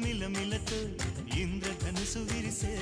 కుంకుమ పువ్వుల మిలమిలతో ఇంద్రధనుసు విరిసే